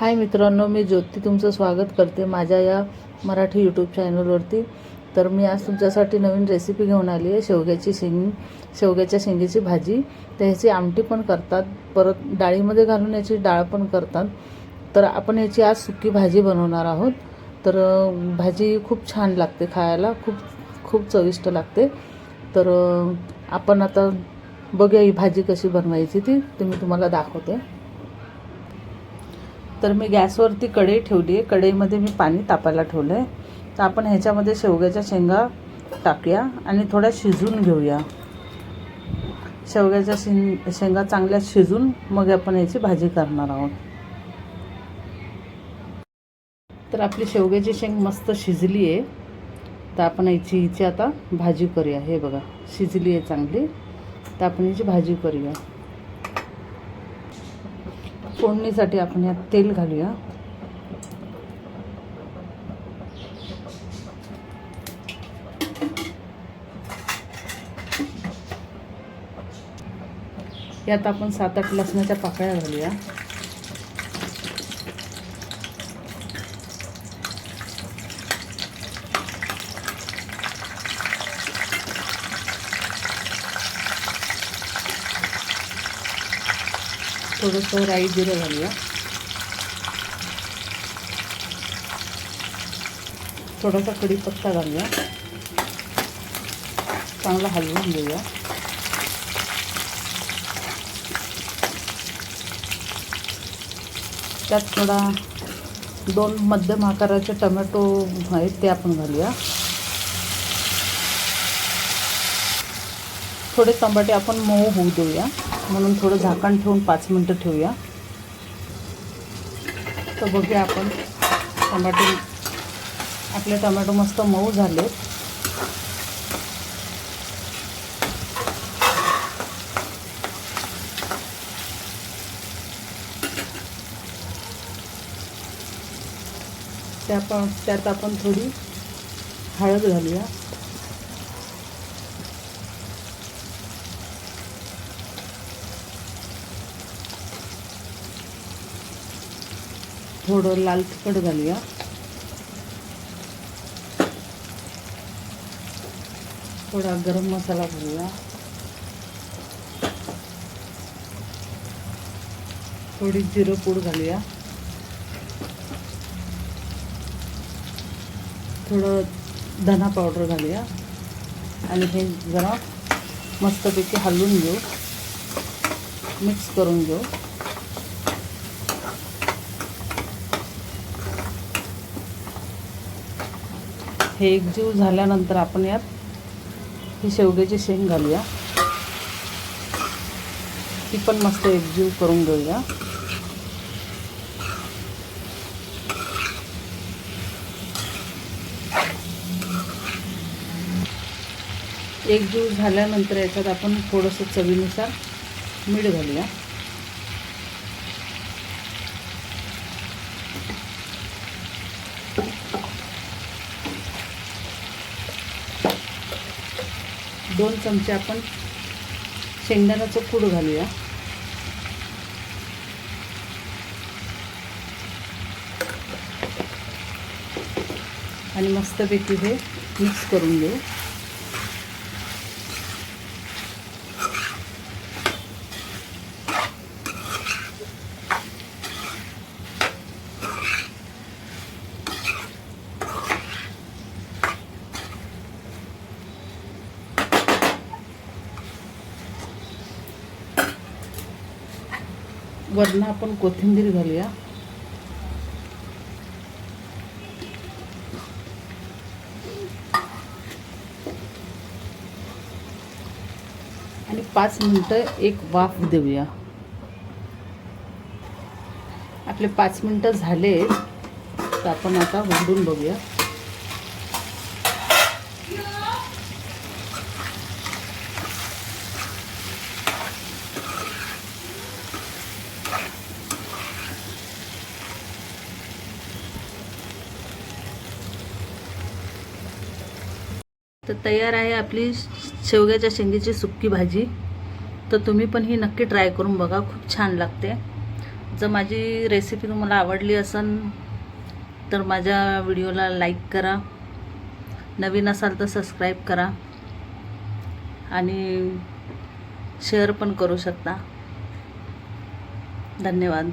हाय मित्रांनो मी ज्योती तुमचं स्वागत करते माझ्या या मराठी यूट्यूब चॅनलवरती तर मी आज तुमच्यासाठी नवीन रेसिपी घेऊन आली आहे शेवग्याची शेंग शेवग्याच्या शेंगेची भाजी. तर ह्याची आमटी पण करतात परत डाळीमध्ये घालून याची डाळ पण करतात. तर आपण याची आज सुकी भाजी बनवणार आहोत. तर भाजी खूप छान लागते खायला खूप खूप चविष्ट लागते. तर आपण आता बघूया ही भाजी कशी बनवायची ती ते मी तुम्हाला दाखवते. तर मी गॅसवरती कढई ठेवली आहे. कढईमध्ये मी पाणी तापायला ठेवलं आहे तर आपण ह्याच्यामध्ये शेवग्याच्या शेंगा टाकूया आणि थोड्या शिजून घेऊया. शेवग्याच्या शेंग शेंगा चांगल्या शिजून मग आपण याची भाजी करणार आहोत. तर आपली शेवग्याची शेंग मस्त शिजली आहे. तर आपण याची हिची आता भाजी करूया. हे बघा शिजली आहे चांगली. तर आपण याची भाजी करूया. फोडणीसाठी आपण यात तेल घालूया. यात आपण सात आठ लसणाच्या पाकळ्या घालूया. थोडंसं राई जिरं घालूया. थोडासा कढीपत्ता घालूया. चांगला हलवून घेऊया. त्यात थोडा दोन मध्यम आकाराचे टमॅटो आहेत ते आपण घालूया. थोडे टमाटे आपण मऊ होऊ देऊया. म्हणून थोडं झाकण ठेवून पाच मिनटं ठेवूया. तर बघूया आपण टमाटो आपले टमॅटो मस्त मऊ झाले त्या पण त्यात आपण थोडी हळद घालूया. थोडं लाल तिखट घालूया. थोडा गरम मसाला घालूया. थोडी जिरं पूड घालूया. थोडं धना आणि हे जरा मस्तपैकी हलवून मिक्स करून घेऊ. हे एकजीव झाल्यानंतर आपण यात ही शेवग्याची शेंग घालूया. ती पण मस्त एकजीव करून घेऊया. एकजीव झाल्यानंतर याच्यात आपण थोडंसं चवीनुसार मीठ घालूया. दोन चमचे आपण शेंगदाण्याचं कूड घालूया. आणि मस्तपैकी हे मिक्स करून घेऊ. वरनं आपण कोथिंबीर घालूया. आणि पाच मिनटं एक वाफ देऊया. आपले पाच मिनटं झाले तर आपण आता वंडून बघूया. तर तयार आहे आपली शेवग्याच्या शेंगीची सुक्की भाजी. तर तुम्ही पण ही नक्की ट्राय करून बघा खूप छान लागते. जर माझी रेसिपी तुम्हाला आवडली असेल तर माझ्या व्हिडिओला लाईक करा. नवीन असाल तर सबस्क्राईब करा. आणि शेअर पण करू शकता. धन्यवाद.